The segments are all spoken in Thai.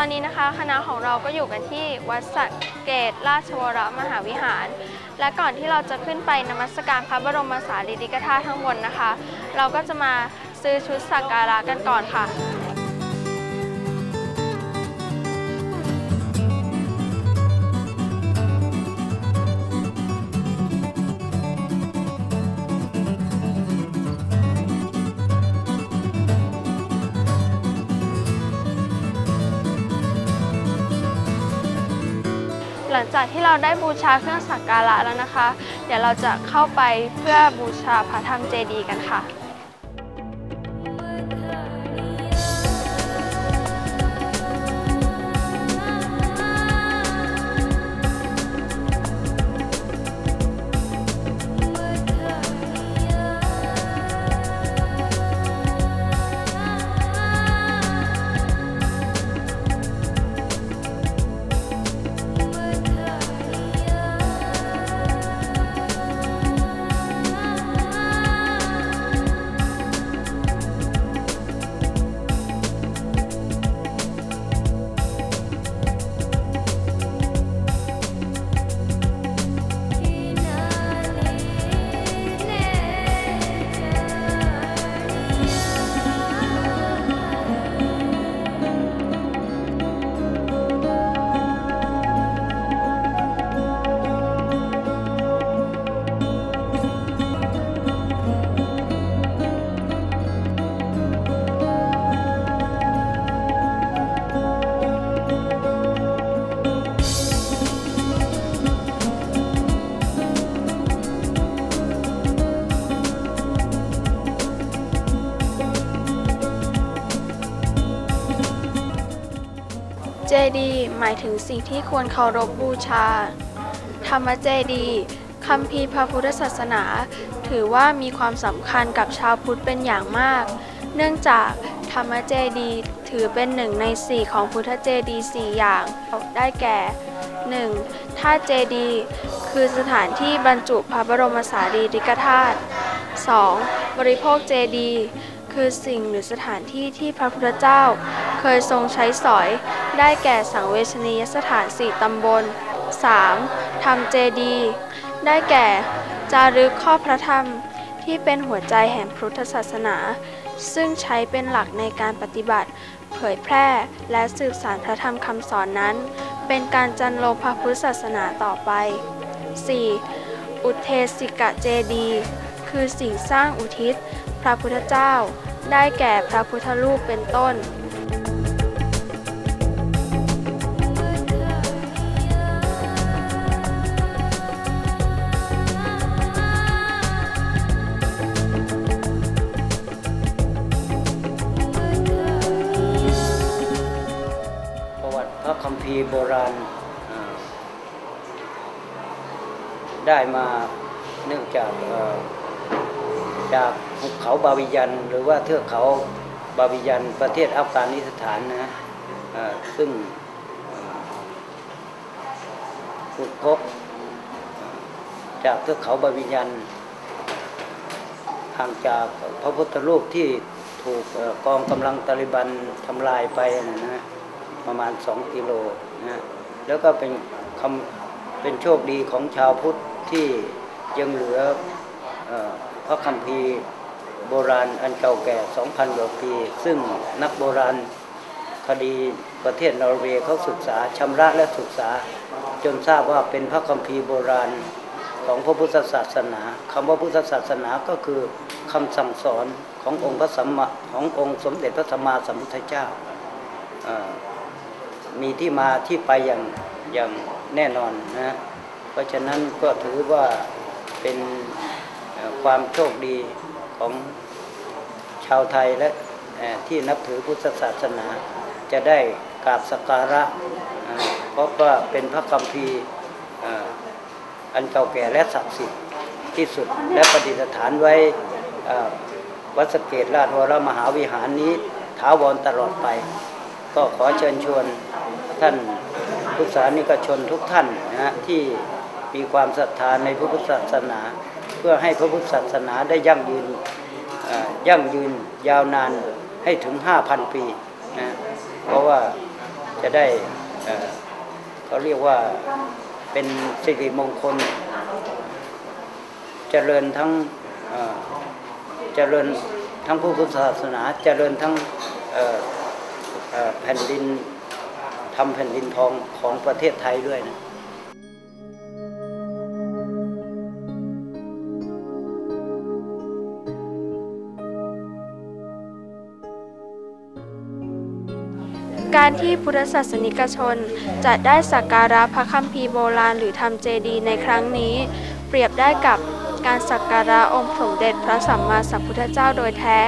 อนนี้นะคะคณะของเราก็อยู่กันที่วัดสักเกตราชวรมหาวิหาร และก่อนที่เราจะขึ้นไปนมัสการพระบรมสารีริกธาตุข้างบนนะคะ เราก็จะมาซื้อชุดสักการะกันก่อนค่ะ หลังจากที่เราได้บูชาเครื่องสักการะแล้วนะคะ เดี๋ยวเราจะเข้าไปเพื่อบูชาพระธรรมเจดีย์กันค่ะ เจดีหมายถึงสิ่งที่ควรเคารพบูชา ธรรมเจดีคัมภีพระพุทธศาสนา ถือว่ามีความสำคัญกับชาวพุทธเป็นอย่างมาก เนื่องจากธรรมเจดีถือเป็นหนึ่งในสี่ของพุทธเจดีสี่อย่าง ได้แก่ 1. ธาเจดีคือสถานที่บรรจุพระบรมสารีริกธาตุ 2. บริโภคเจดี คือสิ่งหรือสถานที่ที่พระพุทธเจ้า เคยทรงใช้สอย ได้แก่สังเวชนียสถานสี่ตำบล 3. ทำเจดี ได้แก่ จารึกข้อพระธรรมที่เป็นหัวใจแห่งพุทธศาสนา ซึ่งใช้เป็นหลักในการปฏิบัติ เผยแพร่และสืบสานพระธรรมคำสอนนั้น เป็นการจันโลงพระพุทธศาสนาต่อไป 4. อุเทสิกะเจดี คือสิ่งสร้างอุทิศ พระพุทธเจ้า ได้แก่พระพุทธรูปเป็นต้น ประวัติพระคัมภีร์โบราณได้มาเนื่องจากเจากภูเขาบาวิยัน หรือว่าเทือกเขาบาวิยันประเทศอัฟกานิสถานนะเอ่อซึ่งขุดพบจากเทือกเขาบาวิยันห่างจากพระพุทธรูปที่ถูกกองกำลังตาลิบันทำลายไปนะนะประมาณสองกิโลนะแล้วก็เป็นคำเป็นโชคดีของชาวพุทธที่ยังเหลืออ ระคัมภีร์โบราณอันเก่าแก่ 2,000กว่าปี ซึ่งนักโบราณคดีประเทศนอร์เวย์เขาศึกษาชำระและศึกษา จนทราบว่าเป็นพระคัมภีร์โบราณของพระพุทธศาสนาคำว่าพุทธศาสนาก็คือคำสั่งสอนขององค์พระสัมมาขององค์สมเด็จพระสัมมาสัมพุทธเจ้า มีที่มาที่ไปอย่างอย่างแน่นอนนะเพราะฉะนั้นก็ถือว่าเป็น ความโชคดีของชาวไทยและที่นับถือพุทธศาสนา จะได้กราบสักการะ เพราะว่าเป็นพระคัมภีร์อันเก่าแก่และศักดิ์สิทธิ์ที่สุดและประดิษฐานไว้วัดสเกตราชวรมหาวิหารนี้ถาวรตลอดไป ก็ขอเชิญชวนท่านพุทธศาสนิกชนทุกท่านนะฮะที่มีความศรัทธาในพระพุทธศาสนา เพื่อให้พระพุทธศาสนาได้ยั่งยืนยั่งยืนยาวนานให้ถึง 5,000 ปีนะเพราะว่าจะได้เขาเรียกว่าเป็นสิริมงคล เจริญทั้งเอ่อเจริญทั้งผู้พุทธศาสนาเจริญทั้งแผ่นดินทำแผ่นดินทองของประเทศไทยด้วยนะ การที่พุทธศาสนิกชนจะได้สักการะพระคัมภีร์โบราณหรือทำเจดีย์ในครั้งนี้ เปรียบได้กับการสักการะองค์สมเด็จพระสัมมาสัมพุทธเจ้าโดยแท้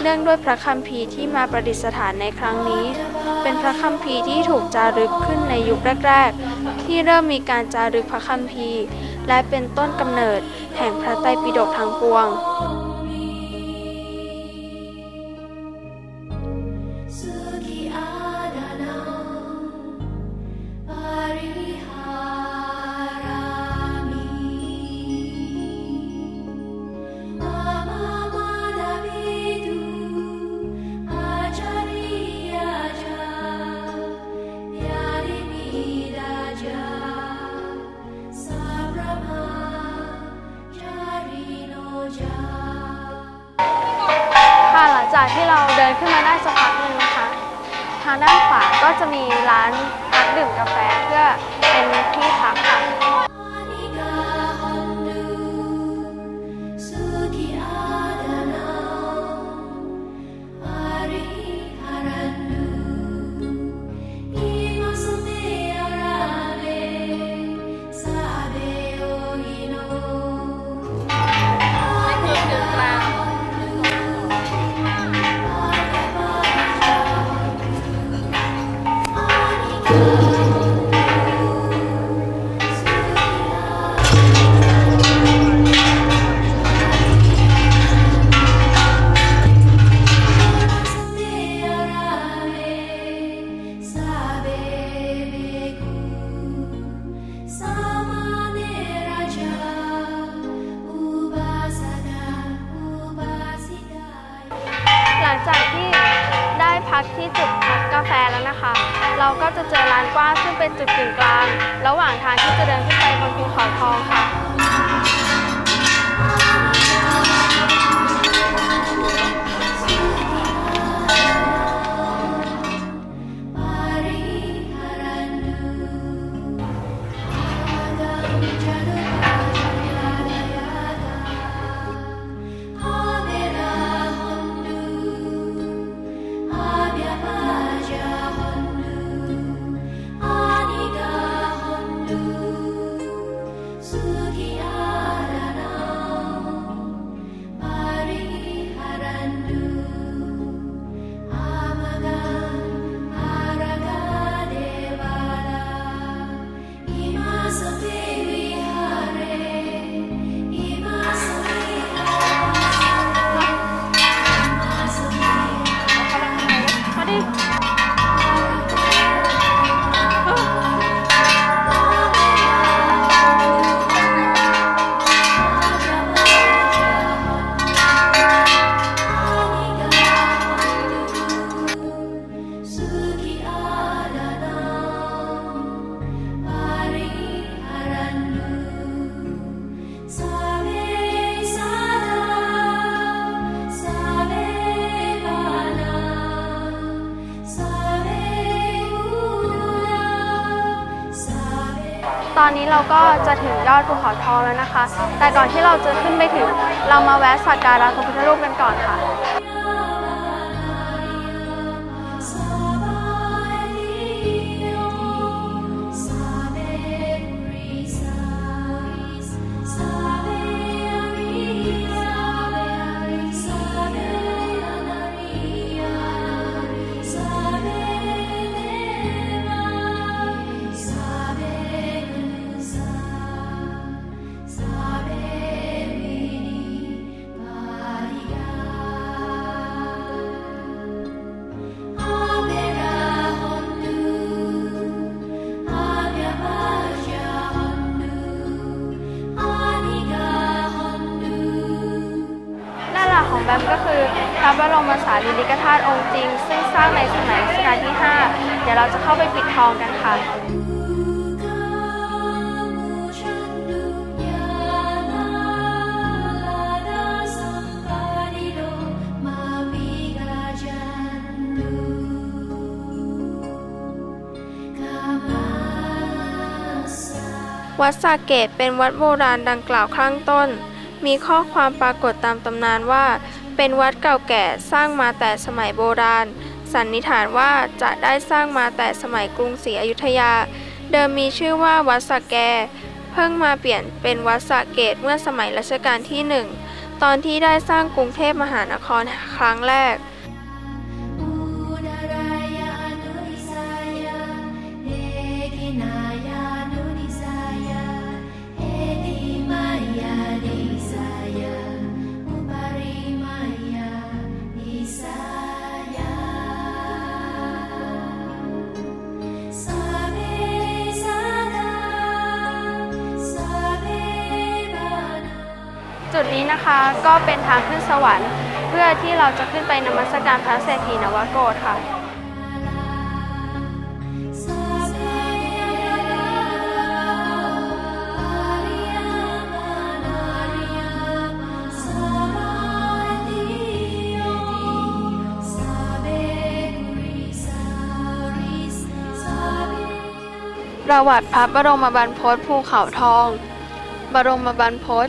เนื่องด้วยพระคัมภีร์ที่มาประดิษฐานในครั้งนี้ เป็นพระคัมภีร์ที่ถูกจารึกขึ้นในยุคแรกๆ ที่เริ่มมีการจารึกพระคัมภีร์ และเป็นต้นกำเนิดแห่งพระไตรปิฎกทั้งปวง ขึ้นมาได้สักพักหนึ่งนะคะ ทางด้านขวาก็จะมีร้านพักดื่มกาแฟเพื่อเป็นที่พักค่ะ พักที่จุดพักกาแฟแล้วนะคะ เราก็จะเจอร้านกว้างซึ่งเป็นจุดกึ่งกลาง ระหว่างทางที่จะเดินขึ้นไปบนภูเขาทองค่ะ เราก็จะถึงยอดภูเขาทองแล้วนะคะ แต่ก่อนที่เราจะขึ้นไปถึง เรามาแวะสักการะพระพุทธรูปกันก่อนค่ะ ระบรมสารีริกธาตุองค์จริง ซึ่งสร้างในสมัยรัชกาลที่ 5 เดี๋ยวเราจะเข้าไปปิดทองกันค่ะวัดสาเกตเป็นวัดโบราณดังกล่าวข้างต้น มีข้อความปรากฏตามตำนานว่า เป็นวัดเก่าแก่สร้างมาแต่สมัยโบราณ สันนิษฐานว่าจะได้สร้างมาแต่สมัยกรุงศรีอยุธยา เดิมมีชื่อว่าวัดสะแก เพิ่งมาเปลี่ยนเป็นวัดสะเกตเมื่อสมัยรัชกาลที่หนึ่งตอนที่ได้สร้างกรุงเทพมหานครครั้งแรก จุดนี้นะคะก็เป็นทางขึ้นสวรรค์ เพื่อที่เราจะขึ้นไปนมัสการพระเศรษฐีนวโกฏค่ะประวัติพระบรมบรรพตภูเขาทอง บรมบรรพต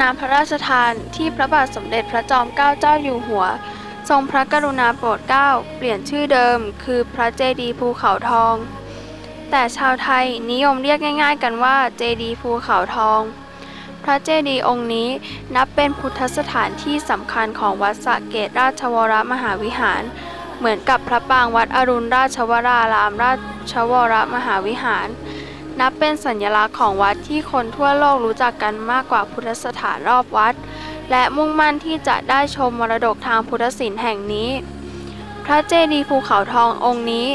นามพระราชทานที่พระบาทสมเด็จพระจอมเกล้าเจ้าอยู่หัว ทรงพระกรุณาโปรดเกล้า เปลี่ยนชื่อเดิม คือพระเจดีย์ภูเขาทอง แต่ชาวไทยนิยมเรียกง่ายๆ กันว่าเจดีย์ภูเขาทอง พระเจดีย์องค์นี้นับเป็นพุทธสถานที่สำคัญของวัดสะเกตราชวรมหาวิหาร เหมือนกับพระปางวัดอรุณราชวรารามราชวรมหาวิหาร นับเป็นสัญลักษณ์ของวัดที่คนทั่วโลกรู้จักกันมากกว่าพุทธสถานรอบวัด และมุ่งมั่นที่จะได้ชมมรดกทางพุทธศิลป์แห่งนี้ พระเจดีย์ภูเขาทององค์นี้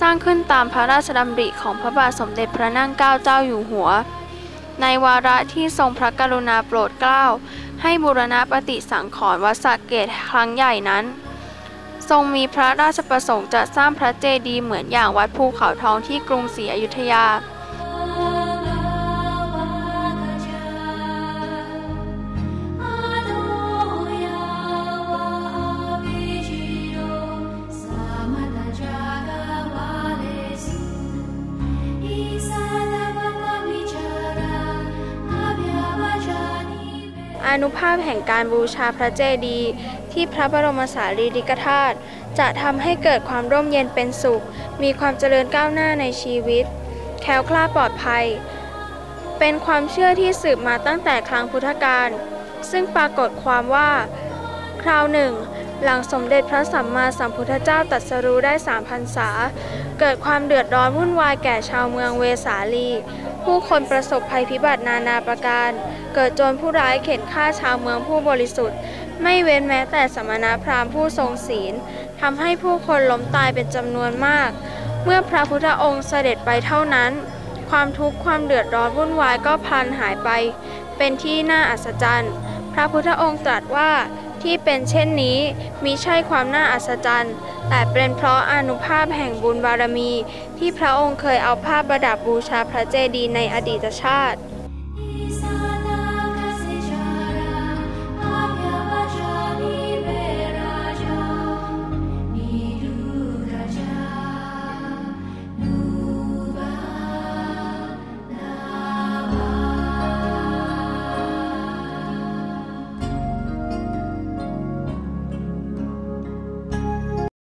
สร้างขึ้นตามพระราชดำริของพระบาทสมเด็จพระนั่งเกล้าเจ้าอยู่หัว ในวาระที่ทรงพระกรุณาโปรดเกล้า ให้บูรณะปฏิสังขรณ์วัดสระเกตครั้งใหญ่นั้นทรงมีพระราชประสงค์จะสร้างพระเจดีย์เหมือนอย่างวัดภูเขาทองที่กรุงศรีอยุธยา อนุภาพแห่งการบูชาพระเจดีย์ที่พระบรมสารีริกธาตุจะทำให้เกิดความร่มเย็นเป็นสุข มีความเจริญก้าวหน้าในชีวิต แคล้วคลาดปลอดภัย เป็นความเชื่อที่สืบมาตั้งแต่ครั้งพุทธกาลซึ่งปรากฏความว่า คราวหนึ่ง หลังสมเด็จพระสัมมาสัมพุทธเจ้าตรัสรู้ได้สามพรรษา เกิดความเดือดร้อนวุ่นวายแก่ชาวเมืองเวสาลี ผู้คนประสบภัยพิบัตินานาประการ เกิดโจรผู้ร้ายเข็นฆ่าชาวเมืองผู้บริสุทธิ์ ไม่เว้นแม้แต่สมณพราหมณ์ผู้ทรงศีลทำให้ผู้คนล้มตายเป็นจำนวนมาก เมื่อพระพุทธองค์เสด็จไปเท่านั้น ความทุกข์ความเดือดร้อนวุ่นวายก็พันหายไป เป็นที่น่าอัศจรรย์ พระพุทธองค์ตรัสว่า ที่เป็นเช่นนี้มิใช่ความน่าอัศจรรย์ แต่เป็นเพราะอนุภาพแห่งบุญบารมี ที่พระองค์เคยเอาภาพประดับบูชาพระเจดีย์ในอดีตชาติ